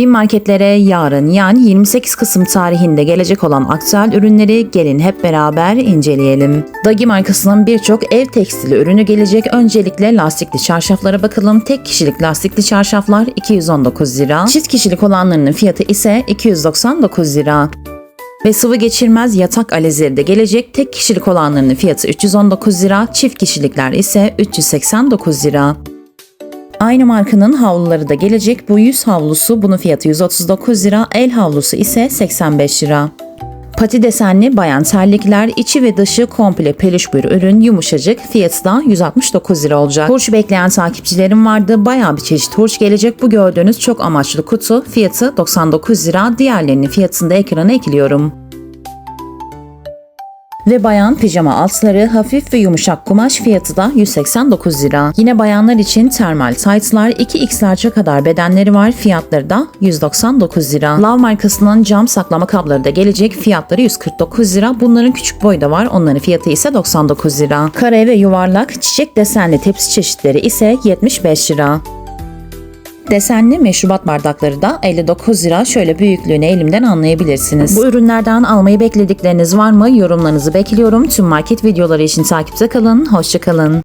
Bin marketlere yarın yani 28 Kasım tarihinde gelecek olan aktüel ürünleri gelin hep beraber inceleyelim. Dagi markasının birçok ev tekstili ürünü gelecek. Öncelikle lastikli çarşaflara bakalım. Tek kişilik lastikli çarşaflar 219 lira. Çift kişilik olanlarının fiyatı ise 299 lira. Ve sıvı geçirmez yatak alezleri de gelecek. Tek kişilik olanlarının fiyatı 319 lira, çift kişilikler ise 389 lira. Aynı markanın havluları da gelecek. Bu yüz havlusu bunun fiyatı 139 lira, el havlusu ise 85 lira. Pati desenli bayan terlikler, içi ve dışı komple peluş bir ürün, yumuşacık, fiyatı da 169 lira olacak. Hurç bekleyen takipçilerim vardı, bayağı bir çeşit hurç gelecek. Bu gördüğünüz çok amaçlı kutu, fiyatı 99 lira, diğerlerinin fiyatını da ekrana ekliyorum. Ve bayan pijama altları hafif ve yumuşak kumaş fiyatı da 189 lira. Yine bayanlar için termal tight'lar 2x'lerce kadar bedenleri var fiyatları da 199 lira. Love markasının cam saklama kabları da gelecek fiyatları 149 lira. Bunların küçük boyu da var onların fiyatı ise 99 lira. Kare ve yuvarlak çiçek desenli tepsi çeşitleri ise 75 lira. Desenli meşrubat bardakları da 59 lira. Şöyle büyüklüğünü elimden anlayabilirsiniz. Bu ürünlerden almayı bekledikleriniz var mı? Yorumlarınızı bekliyorum. Tüm market videoları için takipte kalın. Hoşçakalın.